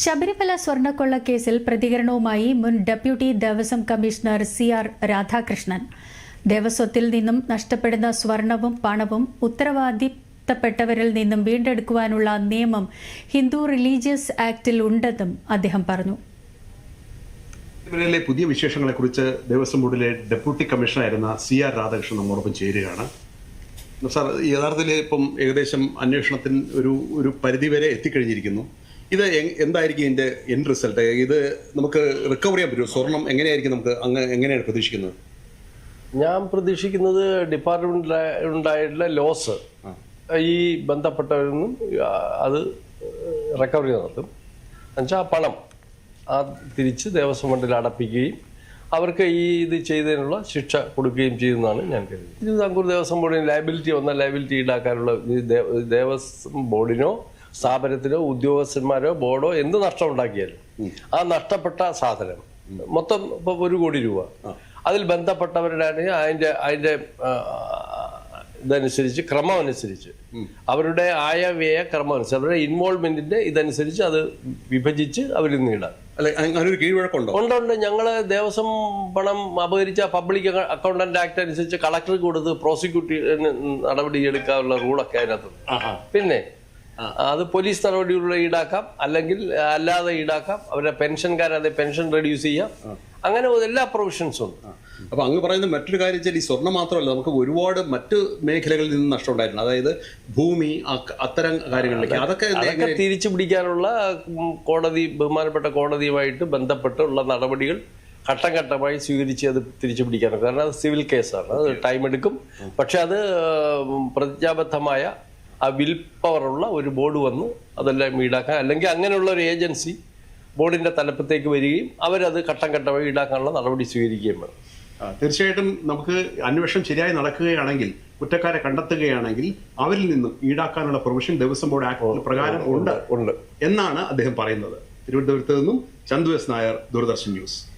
ശബരിമല സ്വർണക്കൊള്ള കേസിൽ പ്രതികരണവുമായി മുൻ deputy Devaswom commissioner C R Radhakrishnan. ദേവസ്വത്തിൽ നിന്നും നഷ്ടപ്പെടുന്ന സ്വർണവും പണവും ഉത്തരവാദിത്തപ്പെട്ടവരിൽ നിന്നും വീണ്ടെടുക്കുവാനുള്ള നിയമം ഹിന്ദു റിലീജിയസ് ആക്ടിൽ ഉണ്ടെന്നും അദ്ദേഹം പറഞ്ഞു. ശബരിമലയിലെ പുതിയ വിശേഷങ്ങളെക്കുറിച്ച് ദേവസ്വം ബോർഡിലെ ഡെപ്യൂട്ടി കമ്മീഷണറായിരുന്ന സി ആർ രാധാകൃഷ്ണൻ നമ്മോടൊപ്പം ചേരുകയാണ്. സാർ യഥാർത്ഥത്തിൽ ഇപ്പം ഏകദേശം അന്വേഷണത്തിന് ഒരു ഒരു പരിധിവരെ എത്തിക്കഴിഞ്ഞിരിക്കുന്നു. ഇത് എന്തായിരിക്കും ഇതിന്റെ എൻ റിസൾട്ട് ഇത് നമുക്ക് റിക്കവർ ചെയ്യാൻ പറ്റുമോ? സ്വർണം എങ്ങനെയായിരിക്കും നമുക്ക് അങ്ങ് എങ്ങനെയാണ് പ്രതീക്ഷിക്കുന്നത്? ഞാൻ പ്രതീക്ഷിക്കുന്നത് ഡിപ്പാർട്ട്മെന്റിൽ ഉണ്ടായിട്ടുള്ള ലോസ് ഈ ബന്ധപ്പെട്ടവരിൽ അത് റിക്കവറി നടത്തും. എന്നുവെച്ചാൽ ആ പണം ആ തിരിച്ച് ദേവസ്വം ഫണ്ടിൽ അടപ്പിക്കുകയും അവർക്ക് ഈ ഇത് ചെയ്തതിനുള്ള ശിക്ഷ കൊടുക്കുകയും ചെയ്യുന്നതാണ് ഞാൻ കരുതുന്നത്. തിരുവിതാംകൂർ ദേവസ്വം ബോർഡിന് ലയബിലിറ്റി വന്ന ലയബിലിറ്റി ഈടാക്കാനുള്ള ദേവസ്വം ബോർഡിനോ സ്ഥാപനത്തിനോ ഉദ്യോഗസ്ഥന്മാരോ ബോർഡോ എന്ത് നഷ്ടം ഉണ്ടാക്കിയാലും ആ നഷ്ടപ്പെട്ട സാധനം മൊത്തം ഇപ്പൊ ഒരു കോടി രൂപ. അതിൽ ബന്ധപ്പെട്ടവരുടെ ആണെങ്കിൽ അതിന്റെ അതിന്റെ ഇതനുസരിച്ച് ക്രമം അനുസരിച്ച് അവരുടെ ആയവ്യയ ക്രമം അനുസരിച്ച് അവരുടെ ഇൻവോൾവ്മെന്റിന്റെ ഇതനുസരിച്ച് അത് വിഭജിച്ച് അവരിൽ നീടാം ഉണ്ട് ഉണ്ട് ഞങ്ങൾ ദേവസ്വം പണം അപഹരിച്ച പബ്ലിക് അക്കൗണ്ടന്റ് ആക്ട് അനുസരിച്ച് കളക്ടർ കൊടുത്ത് പ്രോസിക്യൂട്ടീവ് നടപടി എടുക്കാനുള്ള റൂളൊക്കെ അതിനകത്ത് പിന്നെ അത് പോലീസ് നടപടിയിലൂടെ ഈടാക്കാം. അല്ലെങ്കിൽ അല്ലാതെ ഈടാക്കാം. അവരുടെ പെൻഷൻകാരത് പെൻഷൻ റെഡ്യൂസ് ചെയ്യാം. അങ്ങനെ എല്ലാ പ്രൊവിഷൻസും ഉണ്ട്. അപ്പൊ അങ്ങ് പറയുന്ന മറ്റൊരു കാര്യം വെച്ചാൽ ഈ സ്വർണം മാത്രമല്ല നമുക്ക് ഒരുപാട് മറ്റ് മേഖലകളിൽ നിന്ന് നഷ്ടമുണ്ടായിരുന്നു. അതായത് ഭൂമി അത്തരം കാര്യങ്ങളിലേക്ക്. അതൊക്കെ അതൊക്കെ തിരിച്ചു പിടിക്കാനുള്ള കോടതി ബഹുമാനപ്പെട്ട കോടതിയുമായിട്ട് ബന്ധപ്പെട്ടുള്ള നടപടികൾ ഘട്ടം ഘട്ടമായി സ്വീകരിച്ച് അത് തിരിച്ചു പിടിക്കാനുള്ള കാരണം അത് സിവിൽ കേസാണ്. അത് ടൈം എടുക്കും പക്ഷെ അത് പ്രതിജ്ഞാബദ്ധമായ ആ വിൽ പവറുള്ള ഒരു ബോർഡ് വന്നു അതെല്ലാം ഈടാക്കാൻ. അല്ലെങ്കിൽ അങ്ങനെയുള്ള ഒരു ഏജൻസി ബോർഡിന്റെ തലപ്പത്തേക്ക് വരികയും അവരത് ഘട്ടം ഘട്ടമായി ഈടാക്കാനുള്ള നടപടി സ്വീകരിക്കുകയും വേണം. തീർച്ചയായിട്ടും നമുക്ക് അന്വേഷണം ശരിയായി നടക്കുകയാണെങ്കിൽ കുറ്റക്കാരെ കണ്ടെത്തുകയാണെങ്കിൽ അവരിൽ നിന്നും ഈടാക്കാനുള്ള പ്രൊവിഷൻ ദേവസ്വം ബോർഡ് ആക്ട് പ്രകാരം ഉണ്ട് ഉണ്ട്. എന്നാണ് അദ്ദേഹം പറയുന്നത്. തിരുവനന്തപുരത്ത് നിന്നും ചന്തു എസ് നായർ ദൂരദർശൻ ന്യൂസ്.